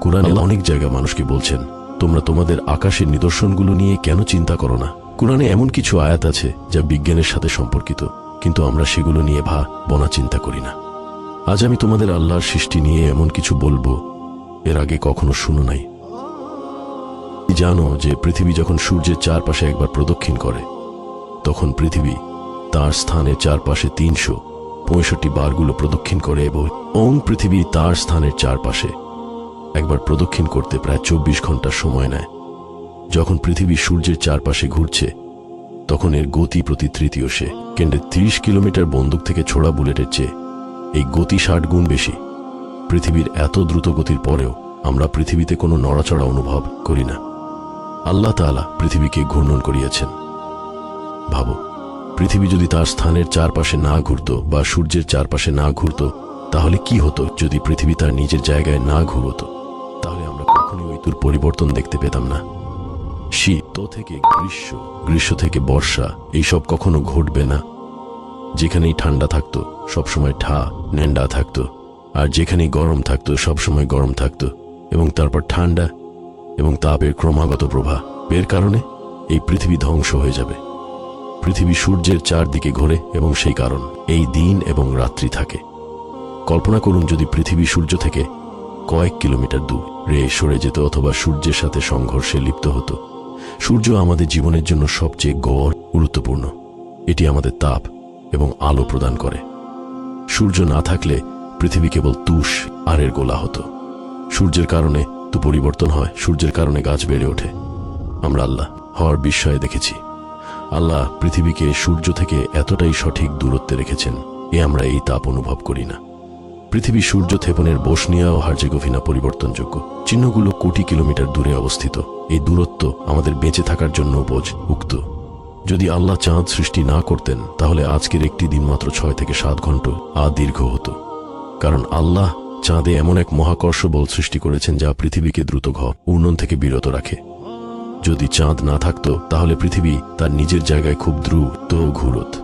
কোরআনে অনেক জায়গা মানুষকে বলছেন তোমরা তোমাদের আকাশের নিদর্শনগুলো নিয়ে কেন চিন্তা করো না? কোরআনে এমন কিছু আয়াত আছে যা বিজ্ঞানের সাথে সম্পর্কিত কিন্তু আমরা সেগুলো নিয়ে ভা বনা চিন্তা করি না। আজ আমি তোমাদের আল্লাহর সৃষ্টি নিয়ে এমন কিছু বলব এর আগে কখনো শুনো নাই। জানো যে পৃথিবী যখন সূর্যের চারপাশে একবার প্রদক্ষিণ করে তখন পৃথিবী তার স্থানের চারপাশে তিনশো পঁয়ষট্টি বারগুলো প্রদক্ষিণ করে এবং ওম পৃথিবী তার স্থানের চারপাশে একবার প্রদক্ষিণ করতে প্রায় চব্বিশ ঘণ্টা সময় নেয়। যখন পৃথিবী সূর্যের চারপাশে ঘুরছে, তখন এর গতি প্রতি তৃতীয় সে। কেন্দ্রে তিরিশ কিলোমিটার বন্দুক থেকে ছোড়া বুলেটের চেয়ে এই গতি ষাট গুণ বেশি। পৃথিবীর এত দ্রুত গতির পরেও আমরা পৃথিবীতে কোনো নড়াচড়া অনুভব করি না। আল্লাহ তাআলা পৃথিবীকে ঘূর্ণন করিয়েছেন। পৃথিবী যদি তার স্থানের চারপাশে না ঘুরতো বা সূর্যের চারপাশে না ঘুরতো, তাহলে কি হতো যদি পৃথিবী তার নিজের জায়গায় না ঘুরতো তাহলে আমরা কখনোই ঋতুর পরিবর্তন দেখতে পেতাম না। শীত থেকে গ্রীষ্ম গ্রীষ্ম থেকে বর্ষা, এইসব কখনো ঘটবে না। যেখানেই ঠান্ডা থাকতো, সবসময় ঠা, ন্যান্ডা থাকতো। আর যেখানেই গরম থাকতো, সবসময় গরম থাকতো। এবং তারপর ঠান্ডা এবং তাপের ক্রমাগত প্রভাব এর কারণে এই পৃথিবী ধ্বংস হয়ে যাবে। পৃথিবী সূর্যের চারদিকে ঘোরে এবং সেই কারণ, এই দিন এবং রাত্রি থাকে। কল্পনা করুন যদি পৃথিবী সূর্য থেকে কয়েক কিলোমিটার দূর, রে সরে যেত অথবা সূর্যের সাথে সংঘর্ষে লিপ্ত হতো। সূর্য আমাদের জীবনের জন্য সবচেয়ে গড়, গুরুত্বপূর্ণ। এটি আমাদের তাপ এবং আলো প্রদান করে। সূর্য না থাকলে পৃথিবী কেবল তুষ, আরের গোলা হতো। সূর্যের কারণে তো পরিবর্তন হয়, সূর্যের কারণে গাছ বেড়ে ওঠে। আমরা আল্লাহ হওয়ার বিস্ময়ে দেখেছি। আল্লাহ পৃথিবীকে সূর্য থেকে এতটাই সঠিক দূরত্বে রেখেছেন, এ আমরা এই তাপ অনুভব করি না। পৃথিবী সূর্য থেপনের বসনিয়া ও হার্জেগোভিনা পরিবর্তনযোগ্য। চিহ্নগুলো কোটি কিলোমিটার দূরে অবস্থিত। এই দূরত্ব আমাদের বেঁচে থাকার জন্য বোঝ উক্ত। যদি আল্লাহ চাঁদ সৃষ্টি না করতেন, তাহলে আজকের একটি দিন মাত্র ছয় থেকে সাত ঘণ্টা আ দীর্ঘ হতো। কারণ আল্লাহ চাঁদে এমন এক মহাকর্ষ বল সৃষ্টি করেছেন যা পৃথিবীকে দ্রুত ঘ, উন্নয়ন থেকে বিরত রাখে। যদি চাঁদ না থাকতো, তাহলে পৃথিবী তার নিজের জায়গায় খুব দ্রুত ঘুরত।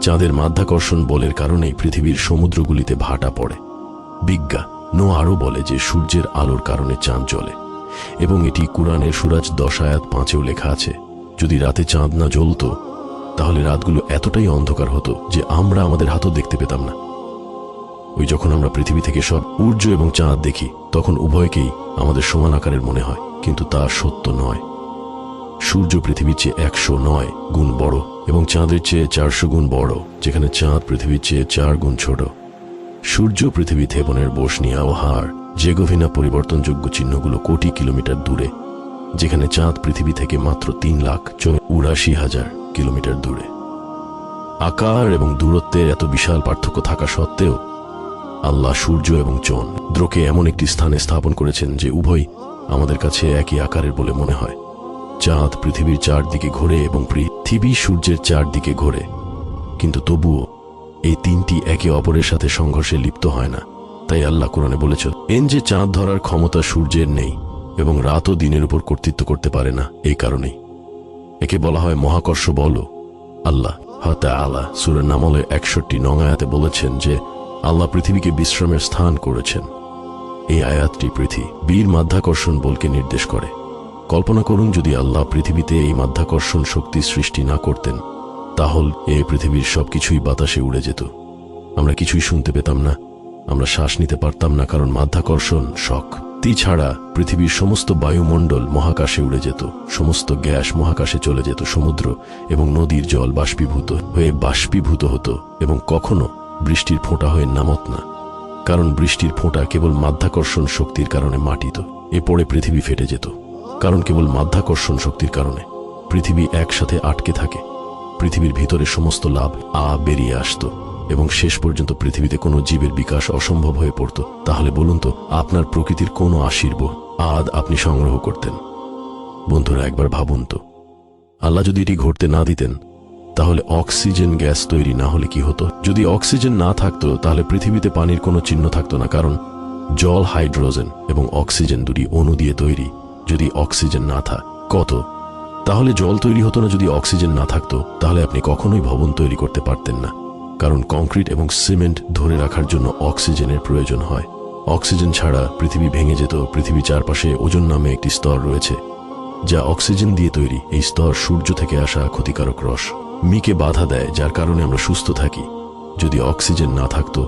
চাঁদের মাধ্যাকর্ষণ বলের কারণেই পৃথিবীর সমুদ্রগুলিতে ভাটা পড়ে। বিজ্ঞা নো আরও বলে যে সূর্যের আলোর কারণে চাঁদ জ্বলে। এবং এটি কোরআনের সুরাজ দশায়াত পাঁচেও লেখা আছে, যদি রাতে চাঁদ না জ্বলতো, তাহলে রাতগুলো এতটাই অন্ধকার হতো যে আমরা আমাদের হাতও দেখতে পেতাম না। ওই যখন আমরা পৃথিবী থেকে সব সূর্য এবং চাঁদ দেখি, তখন উভয়কেই আমাদের সমান আকারের মনে হয়। কিন্তু তা সত্য নয়। সূর্য পৃথিবীর চেয়ে একশো নয় গুণ বড় এবং চাঁদের চেয়ে চারশো গুণ বড়, যেখানে চাঁদ পৃথিবীর চেয়ে চার গুণ ছোট। সূর্য পৃথিবী থেপনের বসনিয়া ও হার জেগোভিনা পরিবর্তনযোগ্য চিহ্নগুলো কোটি কিলোমিটার দূরে, যেখানে চাঁদ পৃথিবী থেকে মাত্র তিন লাখ উরাশি হাজার কিলোমিটার দূরে। আকার এবং দূরত্বের এত বিশাল পার্থক্য থাকা সত্ত্বেও, আল্লাহ সূর্য এবং চন্দ্রকে এমন একটি স্থানে স্থাপন করেছেন যে উভয় আমাদের কাছে একই আকারের বলে মনে হয়। চাঁদ পৃথিবীর চারদিকে ঘোরে এবং পৃথিবী সূর্যের চারদিকে ঘোরে। কিন্তু তবুও এই তিনটি একে অপরের সাথে সংঘর্ষে লিপ্ত হয় না। তাই আল্লাহ কোরআনে বলেছ, এন যে চাঁদ ধরার ক্ষমতা সূর্যের নেই এবং রাতও দিনের উপর কর্তৃত্ব করতে পারে না এই কারণেই। একে বলা হয় মহাকর্ষ বল আল্লাহ হাতে আলা সুরের নামলে একষট্টি নং আয়াতে বলেছেন যে, আল্লাহ পৃথিবীকে বিশ্রামের স্থান করেছেন। এই আয়াতটি পৃথিবীর মাধ্যাকর্ষণ বলকে নির্দেশ করে। কল্পনা করুন যদি আল্লাহ পৃথিবীতে এই মাধ্যাকর্ষণ শক্তি সৃষ্টি না করতেন, তাহলে এই পৃথিবীর সবকিছুই বাতাসে উড়ে যেত। আমরা কিছুই শুনতে পেতাম না, আমরা শ্বাস নিতে পারতাম না কারণ মাধ্যাকর্ষণ শখ তি ছাড়া পৃথিবীর সমস্ত বায়ুমণ্ডল মহাকাশে উড়ে যেত, সমস্ত গ্যাস মহাকাশে চলে যেত, সমুদ্র এবং নদীর জল বাষ্পীভূত হয়ে বাষ্পীভূত হতো এবং কখনো বৃষ্টির ফোঁটা হয়ে নামত না। কারণ বৃষ্টির ফোঁটা কেবল মাধ্যাকর্ষণ শক্তির কারণে মাটিত এ পড়ে পৃথিবী ফেটে যেত। কারণ কেবল মাধ্যাকর্ষণ শক্তির কারণে। পৃথিবী একসাথে আটকে থাকে। পৃথিবীর ভিতরে সমস্ত লাভ আ বেরিয়ে আসতো। এবং শেষ পর্যন্ত পৃথিবীতে কোনো জীবের বিকাশ অসম্ভব হয়ে পড়ত। তাহলে বলুন তো, আপনার প্রকৃতির কোনো আশীর্ব আদ আপনি সংগ্রহ করতেন? বন্ধুরা, একবার ভাবুন তো। আল্লাহ যদি এটি ঘটতে না দিতেন তাহলে অক্সিজেন গ্যাস তৈরি না হলে কি হতো? যদি অক্সিজেন না থাকতো, তাহলে পৃথিবীতে পানির কোনো চিহ্ন থাকতো না, কারণ জল হাইড্রোজেন এবং অক্সিজেন দুটি অণু দিয়ে তৈরি। যদি অক্সিজেন না থাক কত? তাহলে জল তৈরি হতো না যদি অক্সিজেন না থাকতো, তাহলে আপনি কখনোই ভবন তৈরি করতে পারতেন না। কারণ কংক্রিট এবং সিমেন্ট ধরে রাখার জন্য অক্সিজেনের প্রয়োজন হয়। অক্সিজেন ছাড়া পৃথিবী ভেঙে যেত, পৃথিবী চারপাশে ওজন নামে একটি স্তর রয়েছে, যা অক্সিজেন দিয়ে তৈরি। এই স্তর সূর্য থেকে আসা ক্ষতিকারক রস। মিকে বাধা দেয়, যার কারণে আমরা সুস্থ থাকি। যদি অক্সিজেন না থাকতো,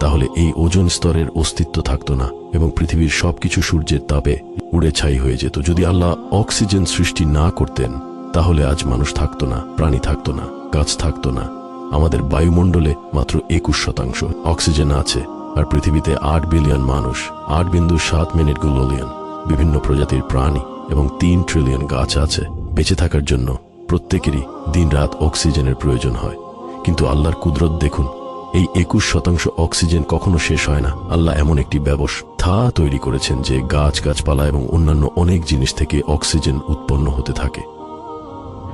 তাহলে এই ওজন স্তরের অস্তিত্ব থাকতো না এবং পৃথিবীর সবকিছু সূর্যের তাপে উড়ে ছাই হয়ে যেত। যদি আল্লাহ অক্সিজেন সৃষ্টি না করতেন, তাহলে আজ মানুষ থাকতো না, প্রাণী থাকতো না, গাছ থাকতো না। আমাদের বায়ুমণ্ডলে মাত্র একুশ শতাংশ অক্সিজেন আছে, আর পৃথিবীতে আট বিলিয়ন মানুষ, আট বিন্দু সাত মিনিট গুলোলিয়ন। বিভিন্ন প্রজাতির প্রাণী এবং তিন ট্রিলিয়ন গাছ আছে, বেঁচে থাকার জন্য প্রত্যেকেরই দিনরাত অক্সিজেনের প্রয়োজন হয়। কিন্তু আল্লাহর কুদরত দেখুন, এই একুশ শতাংশ অক্সিজেন কখনো শেষ হয় না। আল্লাহ এমন একটি ব্যবস্থা তৈরি করেছেন যে গাছ গাছপালা এবং অন্যান্য অনেক জিনিস থেকে অক্সিজেন উৎপন্ন হতে থাকে।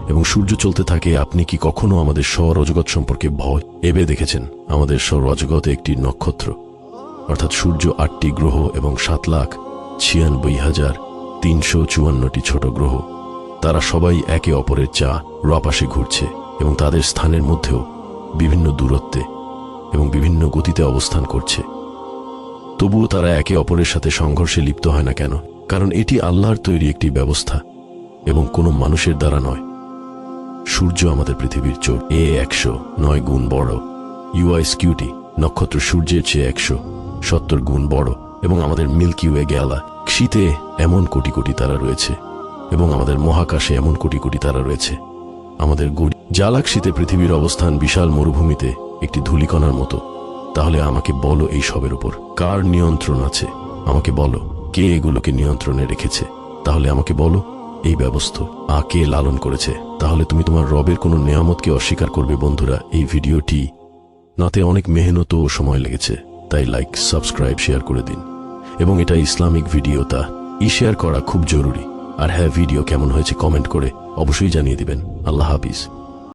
এবং সূর্য চলতে থাকে, আপনি কি কখনো আমাদের সৌরজগৎ সম্পর্কে ভয়? এবে দেখেছেন, আমাদের সৌরজগতে একটি নক্ষত্র। অর্থাৎ সূর্য আটটি গ্রহ এবং সাত লাখ ছিয়ানব্বই হাজার তিনশো চুয়ান্নটি ছোট গ্রহ। তারা সবাই একে অপরের চা রপাশে ঘুরছে এবং তাদের স্থানের মধ্যেও বিভিন্ন দূরত্বে এবং বিভিন্ন গতিতে অবস্থান করছে। তবুও তারা একে অপরের সাথে সংঘর্ষে লিপ্ত হয় না কেন? কারণ এটি আল্লাহর তৈরি একটি ব্যবস্থা এবং কোনো মানুষের দ্বারা নয়। সূর্য আমাদের পৃথিবীর চোর। এ একশো নয় গুণ বড়। ইউআই স্কিউটি নক্ষত্র সূর্যের চেয়ে একশো সত্তর গুণ বড় এবং আমাদের মিল্কি ওয়ে গ্যালা শীতে এমন কোটি কোটি তারা রয়েছে। এবং আমাদের মহাকাশে এমন কোটি কোটি তারা রয়েছে। আমাদের গড়ি জালাক্সিতে পৃথিবীর অবস্থান বিশাল মরুভূমিতে একটি ধূলিকণার মতো। তাহলে আমাকে বলো এই সবের উপর, কার নিয়ন্ত্রণ আছে? আমাকে বলো, কে এগুলোকে নিয়ন্ত্রণে রেখেছে? তাহলে আমাকে বলো, এই ব্যবস্থা আ কে লালন করেছে? তাহলে তুমি তোমার রবের কোনো নেয়ামতকে অস্বীকার করবে বন্ধুরা, এই ভিডিওটি নাতে অনেক মেহনত ও সময় লেগেছে, তাই লাইক সাবস্ক্রাইব শেয়ার করে দিন। এবং এটা ইসলামিক ভিডিও, তা ই শেয়ার করা খুব জরুরি। আর হ্যাঁ ভিডিও কেমন হয়েছে কমেন্ট করে অবশ্যই জানিয়ে দিবেন। আল্লাহ হাফিজ।